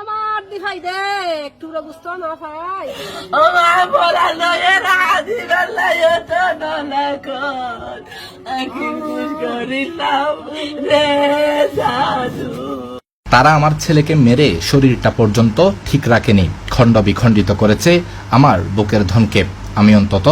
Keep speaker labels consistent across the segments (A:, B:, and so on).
A: আমার দিখাই দে একটু বুঝতো না ভাই।
B: আমার বলা নয় রাজি বেলায় তো করিলাম রে
C: তারা আমার ছেলেকে মেরে শরীরটা পর্যন্ত ঠিক রাখেনি খণ্ড বিখণ্ডিত করেছে আমার বুকের ধনকে। আমি অন্তত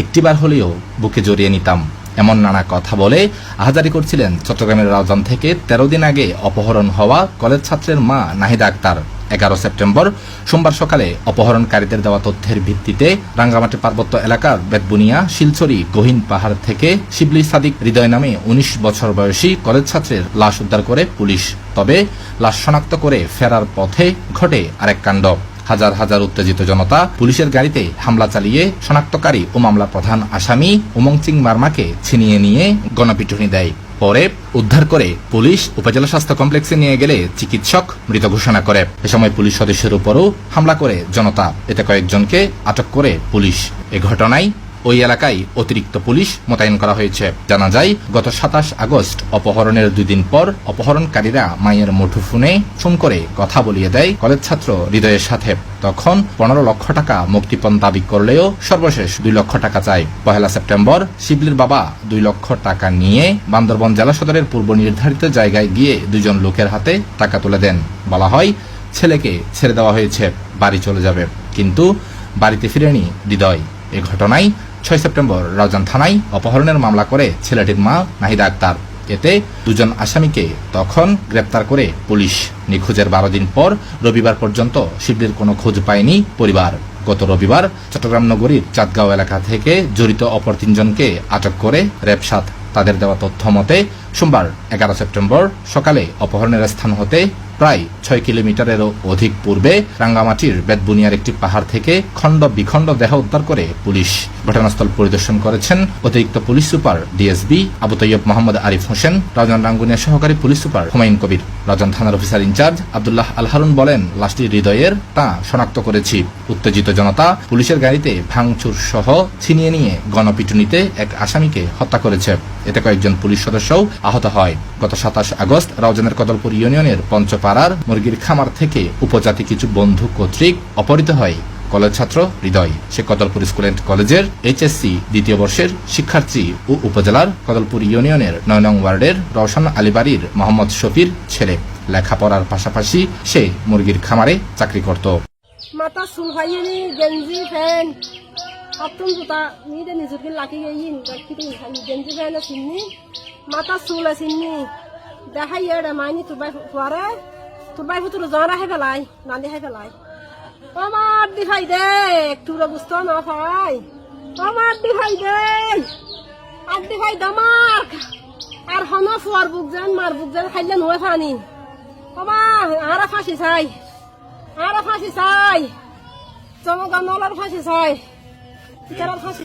C: একটিবার হলেও বুকে জড়িয়ে নিতাম। এমন নানা কথা বলে আহাজারি করছিলেন চট্টগ্রামের রাউজান থেকে তেরো দিন আগে অপহরণ হওয়া কলেজ ছাত্রের মা নাহিদা আক্তার। এগারো সেপ্টেম্বর, সোমবার সকালে অপহরণকারীদের দেওয়া তথ্যের ভিত্তিতে রাঙ্গামাটি পার্বত্য এলাকার বেতবুনিয়া, শিলচরি, গহীন পাহাড় থেকে শিবলি সাদিক হৃদয় নামে উনিশ বছর বয়সী কলেজ ছাত্রের লাশ উদ্ধার করে পুলিশ। তবে লাশ শনাক্ত করে ফেরার পথে ঘটে আরেক কাণ্ড। হাজার হাজার উত্তেজিত জনতা পুলিশের গাড়িতে হামলা চালিয়ে শনাক্তকারী ও মামলা প্রধান আসামি উমং উমংচিং মার্মাকে ছিনিয়ে নিয়ে গণপিটুনি দেয়। পরে উদ্ধার করে পুলিশ উপজেলা স্বাস্থ্য কমপ্লেক্সে নিয়ে গেলে চিকিৎসক মৃত ঘোষণা করে। এ সময় পুলিশ সদস্যের উপরও হামলা করে জনতা। এতে কয়েকজনকে আটক করে পুলিশ। এ ঘটনায় ওই এলাকায় অতিরিক্ত পুলিশ মোতায়েন করা হয়েছে। জানা যায়, গত সাতাশ আগস্ট অপহরণের দুই দিন পর অপহরণকারীরা মায়ের মুঠোফোনে ফোন করে কথা বলিয়ে দেয় কলেজ ছাত্র হৃদয়ের সাথে। তখন পনেরো লক্ষ টাকা মুক্তিপণ দাবি করলেও সর্বশেষ দুই লক্ষ টাকা চায়। পহেলা সেপ্টেম্বর শিবলির বাবা দুই লক্ষ টাকা নিয়ে বান্দরবন জেলা সদরের পূর্ব নির্ধারিত জায়গায় গিয়ে দুজন লোকের হাতে টাকা তুলে দেন। বলা হয়, ছেলেকে ছেড়ে দেওয়া হয়েছে, বাড়ি চলে যাবে। কিন্তু বাড়িতে ফিরেনি হৃদয়। এ ঘটনায় ছয় সেপ্টেম্বর রাজন থানায় অপহরণের মামলা করে ছেলেটির মা নাহিদা আক্তার। এতে দুজন আসামিকে তখন গ্রেপ্তার করে পুলিশ নিখোঁজের বারো দিন পর রবিবার পর্যন্ত শিবলির কোনো খোঁজ পায়নি পরিবার। গত রবিবার চট্টগ্রাম নগরীর চাঁদগাঁও এলাকা থেকে জড়িত অপর তিনজনকে আটক করে রেপসাত। তাদের দেওয়া তথ্য মতে সোমবার এগারো সেপ্টেম্বর সকালে অপহরণের স্থান হতে প্রায় ছয় কিলোমিটারেরও অধিক পূর্বে রাঙ্গামাটির বেদবুনিয়ার একটি পাহাড় থেকে খণ্ড বিখণ্ড দেহ উদ্ধার করে পুলিশ ঘটনাস্থল পরিদর্শন করেছেন অতিরিক্ত police super DSB Abu Taiyab Mohammad Arif Hossain. Raozan Rangunia সহকারী পুলিশ সুপার হুমায়ুন কবির। রাজন থানার অফিসার ইনচার্জ আব্দুল্লাহ আলহারুন বলেন, লাশটি হৃদয়ের তা শনাক্ত করেছি। উত্তেজিত জনতা পুলিশের গাড়িতে ভাঙচুর সহ ছিনিয়ে নিয়ে গণপিটুনিতে এক আসামিকে হত্যা করেছে। এতে কয়েকজন পুলিশ সদস্যও আহত হয়। গত সাতাশ আগস্ট রাউজানের কদলপুর ইউনিয়নের পঞ্চপাড়ার মুরগির খামার থেকে উপজাতি কিছু বন্ধু কর্তৃক অপহৃত হয়। কলেজ ছাত্র হৃদয়, সে কদলপুর স্কুল অ্যান্ড কলেজের এইচএসসি দ্বিতীয় বর্ষের শিক্ষার্থী ও উপজেলার কদলপুর ইউনিয়নের নয় নং ওয়ার্ডের রওশন আলীবাড়ির মোহাম্মদ শফির ছেলে। লেখাপড়ার পাশাপাশি সে মুরগির খামারে চাকরি করত।
A: মাথা চুল গেঞ্জি প্যান্ট হাতুন জুতা। নিদে নিজুকি লাগি গেইন গেঞ্জি প্যান্ট মাথা চুল আছে নি। দেখাই এড়ে মাইনি তুবাই ফুয়ারে তুবাই ফুতুর জরা হে পেলাই, নালি হে পেলাই। আমার দিখাই দে একটু বুঝতো না ভাই আমার দিখাই দে। আর দিখাই দামাক আর হন ফুয়ার বুক যেন মার বুক যেন খাইলে নয় ফানি। বাবা আরা ফাঁসি চাই। আরা ফাঁসি চাই। জনগণ ফাঁসি চাই। ফাঁসি